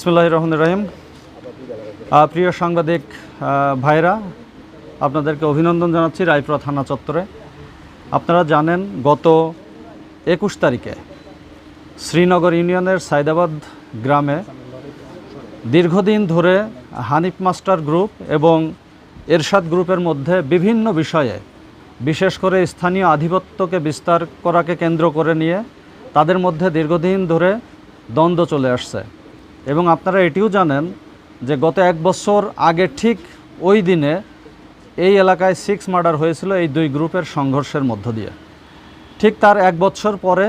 বিসমুল্লাহ রহমান রহিম। প্রিয় সাংবাদিক ভাইরা, আপনাদেরকে অভিনন্দন জানাচ্ছি রায়পুরা থানা চত্বরে। আপনারা জানেন, গত একুশ তারিখে শ্রীনগর ইউনিয়নের সাইদাবাদ গ্রামে দীর্ঘদিন ধরে হানিফ মাস্টার গ্রুপ এবং এরশাদ গ্রুপের মধ্যে বিভিন্ন বিষয়ে, বিশেষ করে স্থানীয় আধিপত্যকে বিস্তার করাকে কেন্দ্র করে নিয়ে, তাদের মধ্যে দীর্ঘদিন ধরে দ্বন্দ্ব চলে আসছে। এবং আপনারা এটিও জানেন যে গত এক বছর আগে ঠিক ওই দিনে এই এলাকায় সিক্স মার্ডার হয়েছিল এই দুই গ্রুপের সংঘর্ষের মধ্য দিয়ে। ঠিক তার এক বছর পরে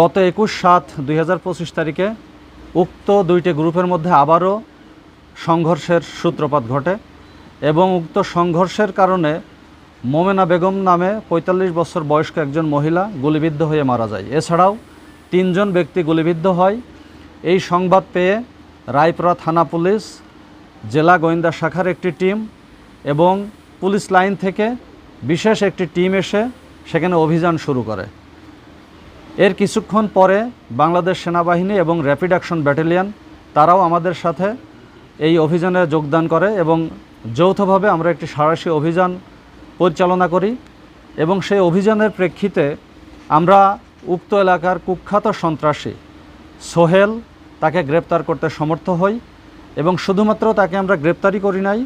গত একুশ সাত দুই তারিখে উক্ত দুইটি গ্রুপের মধ্যে আবারও সংঘর্ষের সূত্রপাত ঘটে এবং উক্ত সংঘর্ষের কারণে মোমেনা বেগম নামে ৪৫ বছর বয়স্ক একজন মহিলা গুলিবিদ্ধ হয়ে মারা যায়। এছাড়াও তিনজন ব্যক্তি গুলিবিদ্ধ হয় এই সংবাদ পেয়ে রায়পুরা থানা পুলিশ, জেলা গোয়েন্দা শাখার একটি টিম এবং পুলিশ লাইন থেকে বিশেষ একটি টিম এসে সেখানে অভিযান শুরু করে। এর কিছুক্ষণ পরে বাংলাদেশ সেনাবাহিনী এবং র্যাপিড অ্যাকশন ব্যাটালিয়ান তারাও আমাদের সাথে এই অভিযানে যোগদান করে এবং যৌথভাবে আমরা একটি সাঁড়াশি অভিযান পরিচালনা করি এবং সেই অভিযানের প্রেক্ষিতে আমরা উক্ত এলাকার কুখ্যাত সন্ত্রাসী সোহেল তাকে গ্রেপ্তার করতে সমর্থ হই এবং শুধুমাত্র তাকে আমরা গ্রেপ্তারই করি নাই,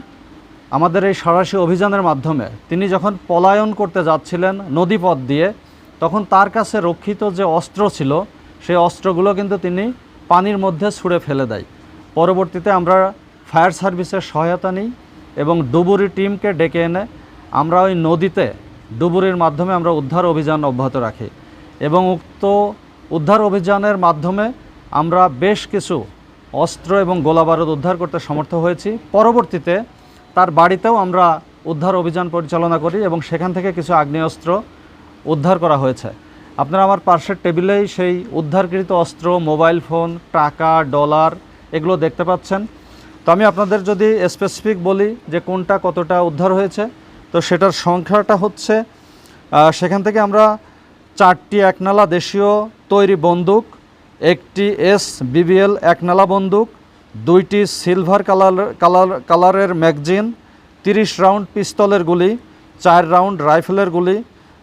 আমাদের এই সাঁড়াশি অভিযানের মাধ্যমে। তিনি যখন পলায়ন করতে যাচ্ছিলেন নদীপথ দিয়ে, তখন তার কাছে রক্ষিত যে অস্ত্র ছিল, সেই অস্ত্রগুলো কিন্তু তিনি পানির মধ্যে ছুঁড়ে ফেলে দেয়। পরবর্তীতে আমরা ফায়ার সার্ভিসের সহায়তা নিই এবং ডুবুরি টিমকে ডেকে এনে আমরা ওই নদীতে ডুবুরির মাধ্যমে আমরা উদ্ধার অভিযান অব্যাহত রাখি এবং উক্ত উদ্ধার অভিযানের মাধ্যমে আমরা বেশ কিছু অস্ত্র এবং গোলাবারুদ উদ্ধার করতে সমর্থ হয়েছি। পরবর্তীতে তার বাড়িতেও আমরা উদ্ধার অভিযান পরিচালনা করি এবং সেখান থেকে কিছু আগ্নেয়াস্ত্র উদ্ধার করা হয়েছে। আপনারা আমার পার্শ্বের টেবিলেই সেই উদ্ধারকৃত অস্ত্র, মোবাইল ফোন, টাকা, ডলার এগুলো দেখতে পাচ্ছেন। তো আমি আপনাদের যদি স্পেসিফিক বলি যে কোনটা কতটা উদ্ধার হয়েছে, তো সেটার সংখ্যাটা হচ্ছে সেখান থেকে আমরা চারটি একনালা দেশীয় তৈরি বন্দুক, একটি এস বিবিএল একনালা বন্দুক, দুইটি সিলভার কালার কালার, কালারের ম্যাগজিন, তিরিশ রাউন্ড পিস্তলের গুলি, চার রাউন্ড রাইফেলের গুলি,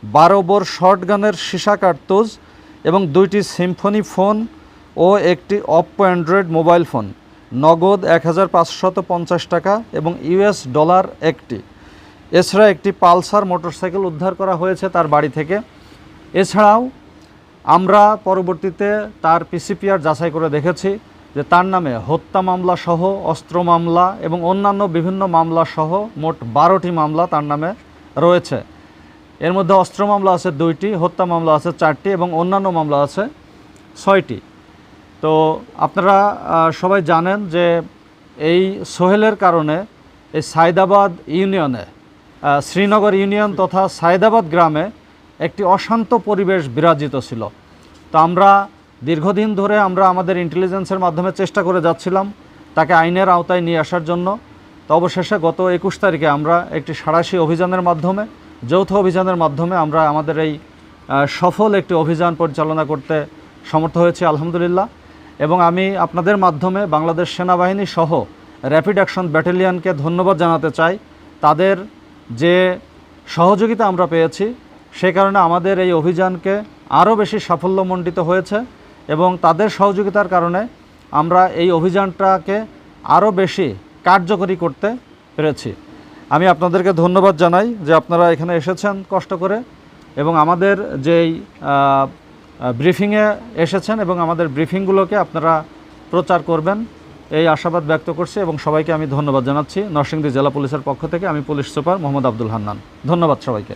বারো বোর শর্ট গানের সীসা কার্তুজ এবং দুইটি সিম্ফনি ফোন ও একটি অপ্পো অ্যান্ড্রয়েড মোবাইল ফোন। নগদ এক হাজার পঞ্চাশ টাকা এবং ইউএস ডলার একটি। এছাড়া একটি পালসার মোটরসাইকেল উদ্ধার করা হয়েছে তার বাড়ি থেকে। এছাড়াও আমরা পরবর্তীতে তার পিসিপিআর যাচাই করে দেখেছি যে তার নামে হত্যা মামলা সহ, অস্ত্র মামলা এবং অন্যান্য বিভিন্ন মামলা সহ মোট বারোটি মামলা তার নামে রয়েছে। এর মধ্যে অস্ত্র মামলা আছে দুইটি, হত্যা মামলা আছে চারটি এবং অন্যান্য মামলা আছে ছয়টি। তো আপনারা সবাই জানেন যে এই সোহেলের কারণে এই সায়দাবাদ ইউনিয়নে শ্রীনগর ইউনিয়ন তথা সায়দাবাদ গ্রামে একটি অশান্ত পরিবেশ বিরাজিত ছিল। তো আমরা দীর্ঘদিন ধরে আমরা আমাদের ইন্টেলিজেন্সের মাধ্যমে চেষ্টা করে যাচ্ছিলাম তাকে আইনের আওতায় নিয়ে আসার জন্য। তো অবশেষে গত একুশ তারিখে আমরা একটি সাঁড়াশি অভিযানের মাধ্যমে, যৌথ অভিযানের মাধ্যমে আমরা আমাদের এই সফল একটি অভিযান পরিচালনা করতে সমর্থ হয়েছি, আলহামদুলিল্লাহ। এবং আমি আপনাদের মাধ্যমে বাংলাদেশ সেনাবাহিনী সহ র্যাপিড অ্যাকশন ব্যাটালিয়ানকে ধন্যবাদ জানাতে চাই। তাদের যে সহযোগিতা আমরা পেয়েছি সে কারণে আমাদের এই অভিযানকে আরও বেশি সাফল্যমণ্ডিত হয়েছে এবং তাদের সহযোগিতার কারণে আমরা এই অভিযানটাকে আরও বেশি কার্যকরী করতে পেরেছি। আমি আপনাদেরকে ধন্যবাদ জানাই যে আপনারা এখানে এসেছেন কষ্ট করে এবং আমাদের যেই ব্রিফিংয়ে এসেছেন এবং আমাদের ব্রিফিংগুলোকে আপনারা প্রচার করবেন, এই আশাবাদ ব্যক্ত করছি এবং সবাইকে আমি ধন্যবাদ জানাচ্ছি। নরসিংদী জেলা পুলিশের পক্ষ থেকে আমি পুলিশ সুপার মোহাম্মদ আব্দুল হান্নান। ধন্যবাদ সবাইকে।